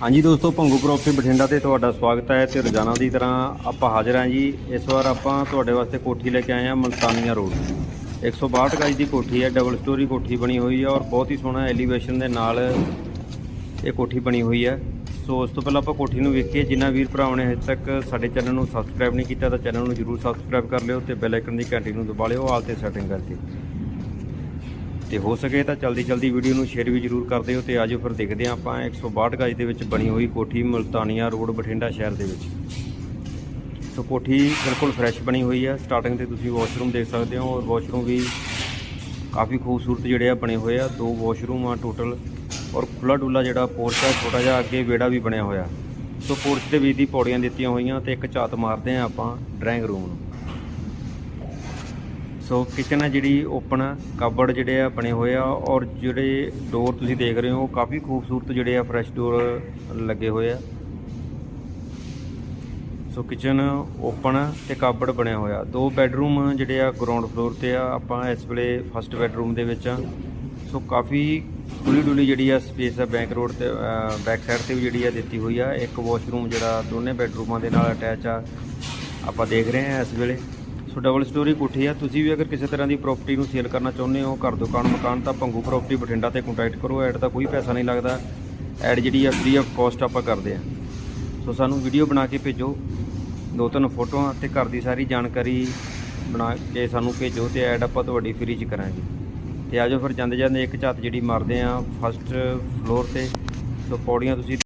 ਹਾਂਜੀ ਦੋਸਤੋ ਭੰਗੂ ਪ੍ਰੋਪਰਟੀ ਬਠਿੰਡਾ ਤੇ ਤੁਹਾਡਾ ਸਵਾਗਤ ਹੈ ਤੇ ਰੋਜ਼ਾਨਾ ਦੀ ਤਰ੍ਹਾਂ ਆਪਾਂ ਹਾਜ਼ਰ ਹਾਂ ਜੀ। ਇਸ ਵਾਰ ਆਪਾਂ ਤੁਹਾਡੇ ਵਾਸਤੇ ਕੋਠੀ ਲੈ ਕੇ ਆਏ ਹਾਂ ਮਲਤਾਨੀਆ ਰੋਡ। 162 ਗਜ ਦੀ ਕੋਠੀ ਹੈ ਡਬਲ ਸਟੋਰੀ ਕੋਠੀ ਬਣੀ ਹੋਈ ਹੈ ਔਰ ਬਹੁਤ ਹੀ ਸੋਹਣਾ ਐਲੀਵੇਸ਼ਨ ਦੇ ਨਾਲ ਇਹ ਕੋਠੀ ਬਣੀ ਹੋਈ ਹੈ। ਸੋ ਉਸ ਤੋਂ ਪਹਿਲਾਂ ਆਪਾਂ ਕੋਠੀ ਨੂੰ ਵੇਖੀਏ। ਜਿਨ੍ਹਾਂ ਵੀਰ ਭਰਾਵਾਂ ਨੇ ਹਜੇ ਤੱਕ ਸਾਡੇ ਚੈਨਲ ਨੂੰ ਸਬਸਕ੍ਰਾਈਬ ਨਹੀਂ ਕੀਤਾ ਤਾਂ ਚੈਨਲ ਨੂੰ ਜਰੂਰ ਸਬਸਕ੍ਰਾਈਬ ਕਰ ਲਿਓ ਤੇ ਬੈਲ ਆਈਕਨ ਦੀ ਘੰਟੀ ਨੂੰ ਦਬਾ ਲਿਓ, ਆਲ ਤੇ ਸੈਟਿੰਗ ਕਰਕੇ। ਤੇ ਹੋ ਸਕੇ ਤਾਂ ਜਲਦੀ ਜਲਦੀ ਵੀਡੀਓ ਨੂੰ ਸ਼ੇਅਰ ਵੀ ਜਰੂਰ ਕਰ ਦਿਓ ਤੇ ਆਜੋ ਫਿਰ ਦੇਖਦੇ ਹਾਂ ਆਪਾਂ 162 ਗਜ ਦੇ ਵਿੱਚ ਬਣੀ ਹੋਈ ਕੋਠੀ ਮੁਲਤਾਨੀਆ ਰੋਡ ਬਠਿੰਡਾ ਸ਼ਹਿਰ ਦੇ ਵਿੱਚ। ਸੋ ਕੋਠੀ ਬਿਲਕੁਲ ਫਰੈਸ਼ ਬਣੀ ਹੋਈ ਹੈ ਸਟਾਰਟਿੰਗ ਤੇ ਤੁਸੀਂ ਵਾਸ਼ਰੂਮ ਦੇਖ ਸਕਦੇ ਹੋ ਔਰ ਵਾਸ਼ਰੂਮ ਵੀ ਕਾਫੀ ਖੂਬਸੂਰਤ ਜਿਹੜੇ ਆ ਬਣੇ ਹੋਏ ਆ। ਦੋ ਵਾਸ਼ਰੂਮ ਆ ਟੋਟਲ ਔਰ ਖੁੱਲਾ ਡੁੱਲਾ ਜਿਹੜਾ ਪੋਰਚ ਆ, ਛੋਟਾ ਜਿਹਾ ਅੱਗੇ ਵਿਹੜਾ ਵੀ ਬਣਿਆ ਹੋਇਆ। ਸੋ ਪੋਰਚ ਦੇ ਵਿੱਚ ਦੀ ਪੌੜੀਆਂ ਦਿੱਤੀਆਂ ਹੋਈਆਂ ਤੇ ਇੱਕ ਝਾਤ ਮਾਰਦੇ ਆ ਆਪਾਂ ਡਰਾਇੰਗ ਰੂਮ ਨੂੰ। ਸੋ ਕਿਚਨ ਆ ਜਿਹੜੀ ਓਪਨ ਆ ਕਬੜ ਜਿਹੜੇ ਆ ਬਣੇ ਹੋਏ ਆ ਔਰ ਜਿਹੜੇ ਡੋਰ ਤੁਸੀਂ ਦੇਖ ਰਹੇ ਹੋ ਕਾਫੀ ਖੂਬਸੂਰਤ ਜਿਹੜੇ ਆ ਫਰੈਸ਼ ਡੋਰ ਲੱਗੇ ਹੋਏ ਆ। ਸੋ ਕਿਚਨ ਓਪਨ ਤੇ ਕਬੜ ਬਣਿਆ ਹੋਇਆ। ਦੋ ਬੈੱਡਰੂਮ ਜਿਹੜੇ ਆ ਗਰਾਊਂਡ ਫਲੋਰ ਤੇ ਆ, ਆਪਾਂ ਇਸ ਵੇਲੇ ਫਸਟ ਬੈੱਡਰੂਮ ਦੇ ਵਿੱਚ ਆ। ਸੋ ਕਾਫੀ ਖੁੱਲੀ ਡੁੱਲੀ ਜਿਹੜੀ ਆ ਸਪੇਸ ਆ ਬੈਕ ਰੋਡ ਤੇ ਬੈਕ ਸਾਈਡ ਤੇ ਵੀ ਜਿਹੜੀ ਆ ਦਿੱਤੀ ਹੋਈ ਆ। ਇੱਕ ਵਾਸ਼ਰੂਮ ਜਿਹੜਾ ਦੋਨੇ ਬੈੱਡਰੂਮਾਂ ਦੇ ਨਾਲ ਅਟੈਚ ਆ। ਆਪਾਂ ਦੇਖ ਰਹੇ ਹਾਂ ਇਸ ਵੇਲੇ। ਸੋ ਡਬਲ ਸਟੋਰੀ ਕੋਠੀ ਆ। ਤੁਸੀਂ ਵੀ ਅਗਰ ਕਿਸੇ ਤਰ੍ਹਾਂ ਦੀ ਪ੍ਰਾਪਰਟੀ ਨੂੰ ਸੇਲ ਕਰਨਾ ਚਾਹੁੰਦੇ ਹੋ, ਘਰ, ਦੁਕਾਨ, ਮਕਾਨ, ਤਾਂ ਭੰਗੂ ਪ੍ਰਾਪਰਟੀ ਬਠਿੰਡਾ ਤੇ ਕੰਟੈਕਟ ਕਰੋ। ਐਡ ਦਾ ਕੋਈ ਪੈਸਾ ਨਹੀਂ ਲੱਗਦਾ। ਐਡ ਜਿਹੜੀ ਆ ਫ੍ਰੀ ਆਫ ਕਾਸਟ ਆਪਾਂ ਕਰਦੇ ਆ। ਸੋ ਸਾਨੂੰ ਵੀਡੀਓ ਬਣਾ ਕੇ ਭੇਜੋ। ਦੋ ਤਿੰਨ ਫੋਟੋਆਂ ਤੇ ਘਰ ਦੀ ਸਾਰੀ ਜਾਣਕਾਰੀ ਬਣਾ ਕੇ ਸਾਨੂੰ ਭੇਜੋ ਤੇ ਐਡ ਆਪਾਂ ਤੁਹਾਡੀ ਫ੍ਰੀ ਚ ਕਰਾਂਗੇ। ਤੇ ਆਜੋ ਫਿਰ ਜਾਂਦੇ ਜਾਂਦੇ ਇੱਕ ਝੱਤ ਜਿਹੜੀ ਮਾਰਦੇ ਆ ਫਸਟ ਫਲੋਰ ਤੇ। ਸੋ ਪੌੜੀਆਂ ਤੁਸੀਂ